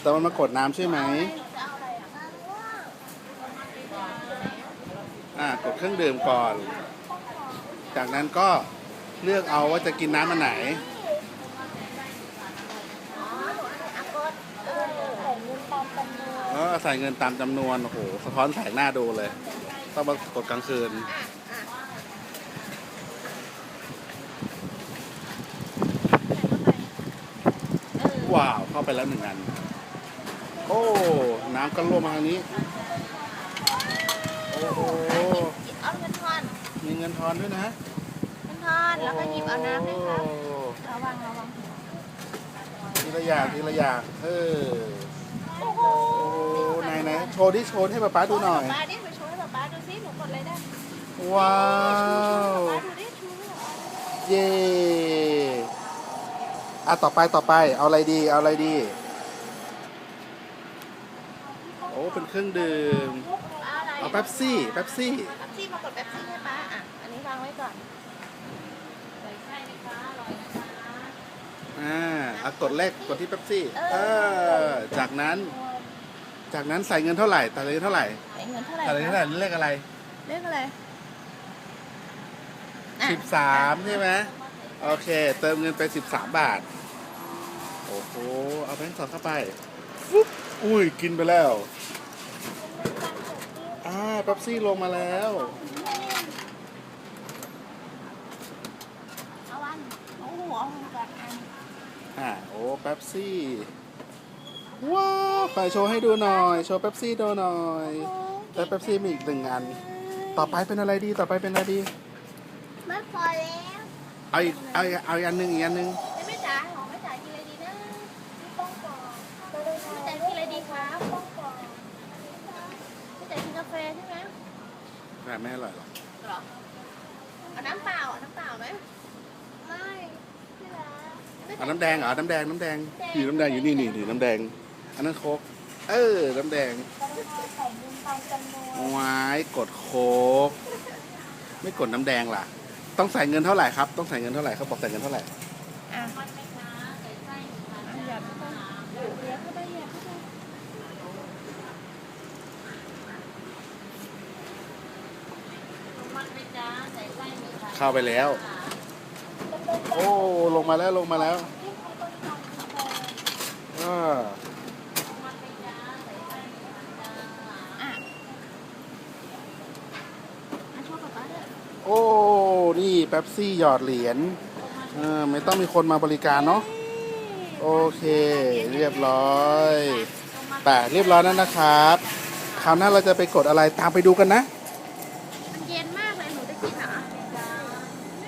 แต่มันมากดน้ำใช่ไหมอ่ากดเครื่องดื่มก่อน จากนั้นก็เลือกเอาว่าจะกินน้ำอันไหนแล้ใส่เงินตามจำนวน โอ้โห สะท้อนแสงหน้าดูเลย ต้องมากดกลางคืน ว้าวเข้าไปแล้วหนึ่งอัน โอ้ น้ำก็รั่วมาทางนี้ โอ้โหหยิบเอาเงินทอนมีเงินทอนด้วยนะเงินทอนแล้วก็หยิบเอาน้ำด้วยครับโอ้ระวังระวังทีละอย่างทีละอย่างเออโอ้โหโอ้ไหนไหนโชว์ดิโชว์ให้ป๊าป๊าดูหน่อย ป๊าดิไปโชว์ให้ป๊าป๊าดูซิหนูกดอะไรได้ว้าว ป๊าดูดิชูให้ป๊าป๊าดู เย่ อะต่อไปต่อไปเอาอะไรดีเอาอะไรดี โอ้เป็นเครื่องดื่มเอาอะไรเอาเป๊ปซี่เป๊ปซี่แป๊บซี่มากดแป๊บซี่ให้ป๊าอะอันนี้วางไว้ก่อนใส่ไส้ไหมคะอร่อยนะคะอ่าเอากดเลขกดที่เป๊ปซี่เออจากนั้น จากนั้นใส่เงินเท่าไหร่ใส่เงินเท่าไหร่ใส่เงินเท่าไหร่ใส่เงินเท่าไหร่เลขอะไรเลขอะไรอะสิบสามใช่ไหม โอเค เติมเงินไปสิบสามบาท โอ้โห เอาแบงค์สองเข้าไปปุ๊บอุ้ย กินไปแล้ว อ่าเป๊ปซี่ลงมาแล้ว เอาวันโอ้โหเอาวันก่อนอันอ่า โอ้เป๊ปซี่ ว้าวขอโชว์ให้ดูหน่อย โชว์เป๊ปซี่ดูหน่อยแต่เป๊ปซี่มีอีกหนึ่งอัน ต่อไปเป็นอะไรดี ต่อไปเป็นอะไรดี ไม่พอแล้ว เอาอีกเอาอีกเอาอีกอันหนึ่งอีกอันหนึ่งไม่ไม่จ๋าของไม่จ๋ากินอะไรดีนะต้องก่อนไม่จ๋ากินอะไรดีครับต้องก่อนไม่จ๋ากินกาแฟใช่ไหมแต่ไม่อร่อยหรอกหรอเอาน้ำเปล่าเอาน้ำเปล่าไหมไม่ที่รักเอาน้ำแดงเหรอน้ำแดงน้ำแดงอยู่น้ำแดงอยู่นี่นี่นี่น้ำแดง อันนั้นโคกเออ น้ำแดงใส่เงินตามจำนวนวายกดโคกไม่กดน้ำแดงล่ะ ต้องใส่เงินเท่าไหร่ครับ ต้องใส่เงินเท่าไหร่เขาบอกใส่เงินเท่าไหร่อะมันไหมคะใส่ไส้หยอดเข้าไปหยอดเข้าไปหยอดเข้าไปเข้าไปแล้ว โอ้ ลงมาแล้วลงมาแล้วอ่า อะอะโชว์ป๊าป๊าด้วย โอ้ นี่แป๊บซี่หยอดเหรียญเออไม่ต้องมีคนมาบริการเนาะ โอเค เรียบร้อยแต่เรียบร้อยแล้วนะครับ คราวหน้าเราจะไปกดอะไรตามไปดูกันนะ